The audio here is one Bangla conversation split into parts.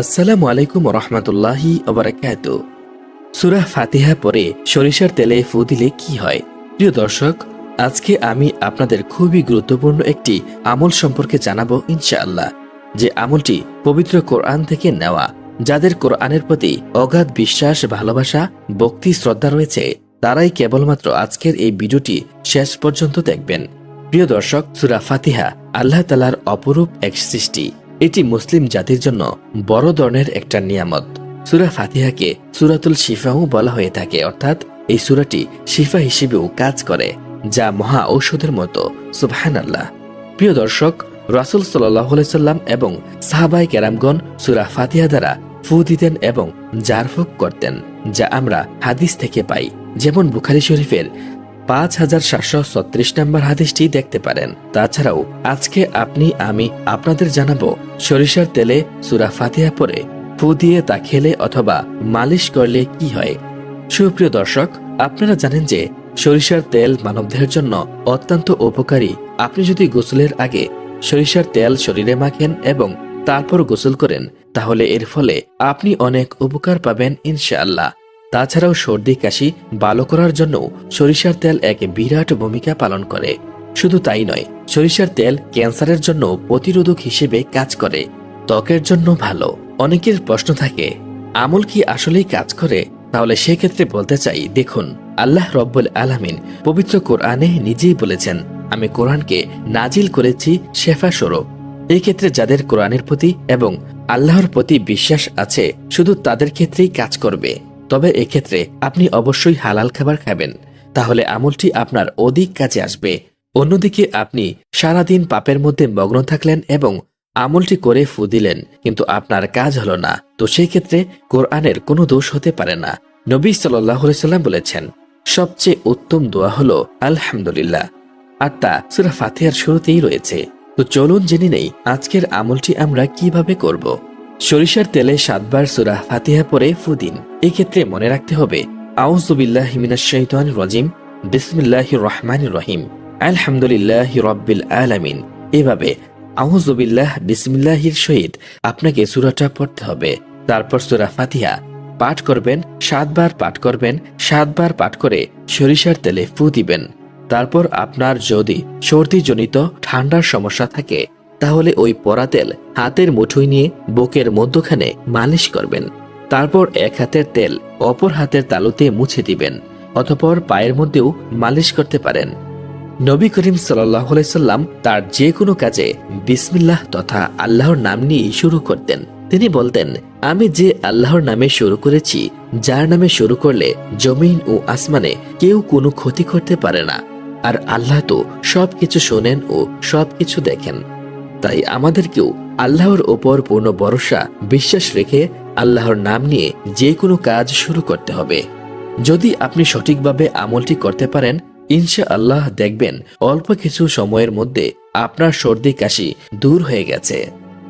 আসসালামু আলাইকুম রহমতুল্লাহি ওবরাকাত। সুরাহ ফাতিহা পরে সরিষার তেলে ফু দিলে কি হয়? প্রিয় দর্শক, আজকে আমি আপনাদের খুবই গুরুত্বপূর্ণ একটি আমল সম্পর্কে জানাব ইনশাআল্লাহ। যে আমলটি পবিত্র কোরআন থেকে নেওয়া, যাদের কোরআনের প্রতি অগাধ বিশ্বাস, ভালোবাসা, ভক্তি, শ্রদ্ধা রয়েছে, তারাই কেবলমাত্র আজকের এই ভিডিওটি শেষ পর্যন্ত দেখবেন। প্রিয় দর্শক, সুরা ফাতিহা আল্লাহ তালার অপরূপ এক সৃষ্টি। এটি মুসলিম জাতির জন্য বড় ধরনের একটা নিয়ামত। সুরা ফাতিহাকে সুরাতুল শিফাও বলা হয়ে থাকে, অর্থাৎ এই সুরাটি শিফা হিসেবেও কাজ করে, যা মহা ঔষধের মতো সুবহান আল্লাহ প্রিয় দর্শক, রাসুল সাল্লাহ সাল্লাম এবং সাহাবাই কেরামগণ সুরা ফাতিহা দ্বারা ফু দিতেন এবং জারফুক করতেন, যা আমরা হাদিস থেকে পাই। যেমন বুখারি শরীফের পাঁচ হাজার সাতশো ছত্রিশ নম্বর হাদিসটি দেখতে পারেন। তাছাড়াও, আজকে আপনি, আমি আপনাদের জানাব সরিষার তেলে সুরা ফাতিহা পরে ফু দিয়ে তা খেলে অথবা মালিশ করলে কি হয়। সুপ্রিয় দর্শক, আপনারা জানেন যে সরিষার তেল মানবদেহের জন্য অত্যন্ত উপকারী। আপনি যদি গোসলের আগে সরিষার তেল শরীরে মাখেন এবং তারপর গোসল করেন, তাহলে এর ফলে আপনি অনেক উপকার পাবেন ইনশাআল্লাহ। তাছাড়াও সর্দি, কাশি ভালো করার জন্য সরিষার তেল এক বিরাট ভূমিকা পালন করে। শুধু তাই নয়, সরিষার তেল ক্যান্সারের জন্য প্রতিরোধক হিসেবে কাজ করে। ত্বকের জন্য ভালো। অনেকের প্রশ্ন থাকে, আমল কি আসলেই কাজ করে? তাহলে সেক্ষেত্রে বলতে চাই, দেখুন, আল্লাহ রব্বুল আলামিন পবিত্র কোরআনে নিজেই বলেছেন, আমি কোরআনকে নাজিল করেছি শেফা স্বরূপ। এই ক্ষেত্রে যাদের কোরআনের প্রতি এবং আল্লাহর প্রতি বিশ্বাস আছে, শুধু তাদের ক্ষেত্রেই কাজ করবে। তবে এক্ষেত্রে আপনি অবশ্যই হালাল খাবার খাবেন। তাহলে আমলটি আপনার অধিক কাজে আসবে। অন্যদিকে আপনি সারাদিন পাপের মধ্যে মগ্ন থাকলেন এবং আমলটি করে ফু দিলেন, কিন্তু আপনার কাজ হলো না। তো সেই ক্ষেত্রে কোরআনের কোনো দোষ হতে পারে না। নবী সাল্লাম বলেছেন, সবচেয়ে উত্তম দোয়া হলো আলহামদুলিল্লাহ। আর তা সুরা ফাতিহার শুরুতেই রয়েছে। তো চলুন জেনে নেই আজকের আমলটি আমরা কীভাবে করব। সরিষার তেলে সাতবার সুরা ফাতিহা পরে ফু দিন। এক্ষেত্রে মনে রাখতে হবে আউজুবিল্লাহ হিমিনাশ শৈতান রজিম বিসমিল্লাহ রহমান রহিম, আলহামদুলিল্লাহ রব্বিল আলামিন। এভাবে আউজুবিল্লাহ বিসমিল্লাহির সহিত আপনাকে সুরাটা পড়তে হবে। তারপর সুরা ফাতিহা পাঠ করবেন, সাতবার পাঠ করবেন, সাতবার পাঠ করে সরিষার তেলে ফু দিবেন। তারপর আপনার যদি সর্দিজনিত, ঠান্ডার সমস্যা থাকে তাহলে ওই পরা তেল হাতের মুঠোয় নিয়ে বুকের মধ্যখানে মালিশ করবেন। তারপর এক হাতের তেল অপর হাতের তালুতে মুছে দিবেন, অতপর পায়ের মধ্যেও মালিশ করতে পারেন। নবী করিম সাল্লাম তার যে কোনো কাজে বিসমিল্লাহ তথা আল্লাহর নাম নিয়েই শুরু করতেন। তিনি বলতেন, আমি যে আল্লাহর নামে শুরু করেছি, যার নামে শুরু করলে জমিন ও আসমানে কেউ কোনো ক্ষতি করতে পারে না। আর আল্লাহ তো সবকিছু শোনেন ও সবকিছু দেখেন। তাই আমাদেরকেও আল্লাহর ওপর পূর্ণ ভরসা, বিশ্বাস রেখে আল্লাহর নাম নিয়ে যে কোনো কাজ শুরু করতে হবে। যদি আপনি সঠিকভাবে আমলটি করতে পারেন ইনশা আল্লাহ দেখবেন অল্প কিছু সময়ের মধ্যে আপনার সর্দি কাশি দূর হয়ে গেছে।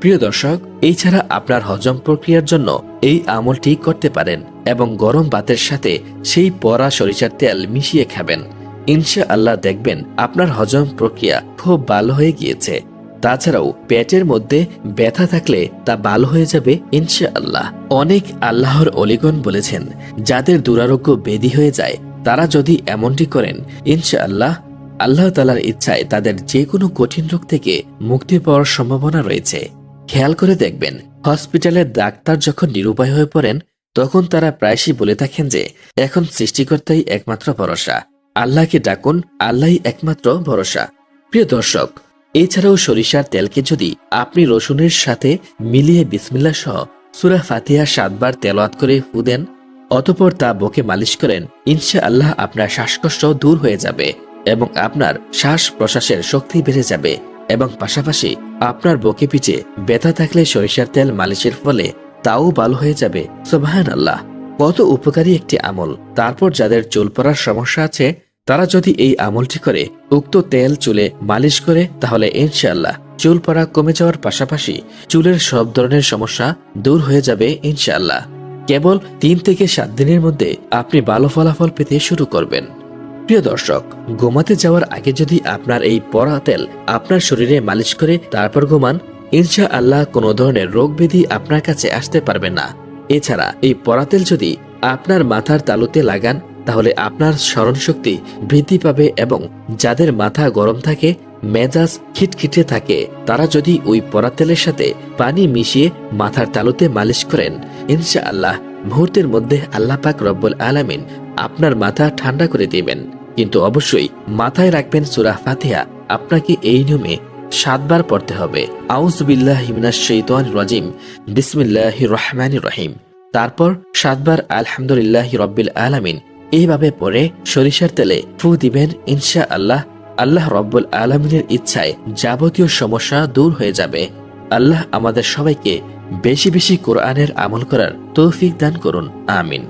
প্রিয় দর্শক, এছাড়া আপনার হজম প্রক্রিয়ার জন্য এই আমলটি করতে পারেন এবং গরম ভাতের সাথে সেই পরা সরিষার তেল মিশিয়ে খাবেন। ইনশা আল্লাহ দেখবেন আপনার হজম প্রক্রিয়া খুব ভালো হয়ে গিয়েছে। তাছাড়াও পেটের মধ্যে ব্যথা থাকলে তা ভালো হয়ে যাবে ইনশা আল্লাহ অনেক আল্লাহর অলিগণ বলেছেন, যাদের দুরারোগ্য বেদি হয়ে যায়, তারা যদি এমনটি করেন ইনশা আল্লাহ আল্লাহ তালার ইচ্ছায় তাদের যে কোনো কঠিন রোগ থেকে মুক্তি পাওয়ার সম্ভাবনা রয়েছে। খেয়াল করে দেখবেন হসপিটালের ডাক্তার যখন নিরুপায় হয়ে পড়েন, তখন তারা প্রায়শই বলে থাকেন যে, এখন সৃষ্টিকর্তাই একমাত্র ভরসা। আল্লাহকে ডাকুন, আল্লাহই একমাত্র ভরসা। প্রিয় দর্শক এছাড়াও সরিষার তেলকে যদি আপনি রসুনের সাথে মিলিয়ে বিসমিল্লা সহ সুরা ফাতিহা সাতবার তেলাওয়াত করে ফু দেন, অতপর তা বকে মালিশ করেন ইনশা আল্লাহ আপনার শ্বাসকষ্ট দূর হয়ে যাবে এবং আপনার শ্বাস প্রশ্বাসের শক্তি বেড়ে যাবে এবং পাশাপাশি আপনার বকে পিছে ব্যথা থাকলে সরিষার তেল মালিশের ফলে তাও ভালো হয়ে যাবে। সোবাহান আল্লাহ কত উপকারী একটি আমল। তারপর যাদের চুল পড়ার সমস্যা আছে তারা যদি এই আমলটি করে, উক্ত তেল, চুলে মালিশ করে, তাহলে ইনশাআল্লাহ চুল পড়া কমে যাওয়ার পাশাপাশি চুলের সব ধরনের সমস্যা দূর হয়ে যাবে ইনশাআল্লাহ। কেবল তিন থেকে সাত দিনের মধ্যে আপনি ভালো ফলাফল পেতে শুরু করবেন। প্রিয় দর্শক, ঘুমাতে যাওয়ার আগে যদি আপনার এই পরা তেল আপনার শরীরে মালিশ করে তারপর ঘুমান ইনশা আল্লাহ কোনো ধরনের রোগ ব্যাধি আপনার কাছে আসতে পারবে না। এছাড়া এই পরা তেল যদি আপনার মাথার তালুতে লাগান তাহলে আপনার স্মরণশক্তি বৃদ্ধি পাবে এবং যাদের মাথা গরম থাকে, মেজাজ খিটখিটে থাকে, তারা যদি ওই পরা তেলের সাথে পানি মিশিয়ে মাথার তালুতে মালিশ করেন ইনশা আল্লাহ মুহূর্তের মধ্যে আল্লাহ পাক রব্বুল আলামিন আপনার মাথা ঠান্ডা করে দিবেন। কিন্তু অবশ্যই মাথায় রাখবেন সুরাহ ফাতিহা। আপনাকে এই নিয়মে সাতবার পড়তে হবে। আউজবিল্লাহ হিমনাশ শৈতান রাজিম। বিসমিল্লাহ রহমান রহিম। তারপর সাতবার আলহামদুলিল্লাহ রব্বিল আলামিন এইভাবে পরে সরিষার তেলে ফু দিবেন ইনশা আল্লাহ আল্লাহ রব্বুল আলমিনের ইচ্ছায় যাবতীয় সমস্যা দূর হয়ে যাবে। আল্লাহ আমাদের সবাইকে বেশি বেশি কোরআনের আমল করার তৌফিক দান করুন। আমিন।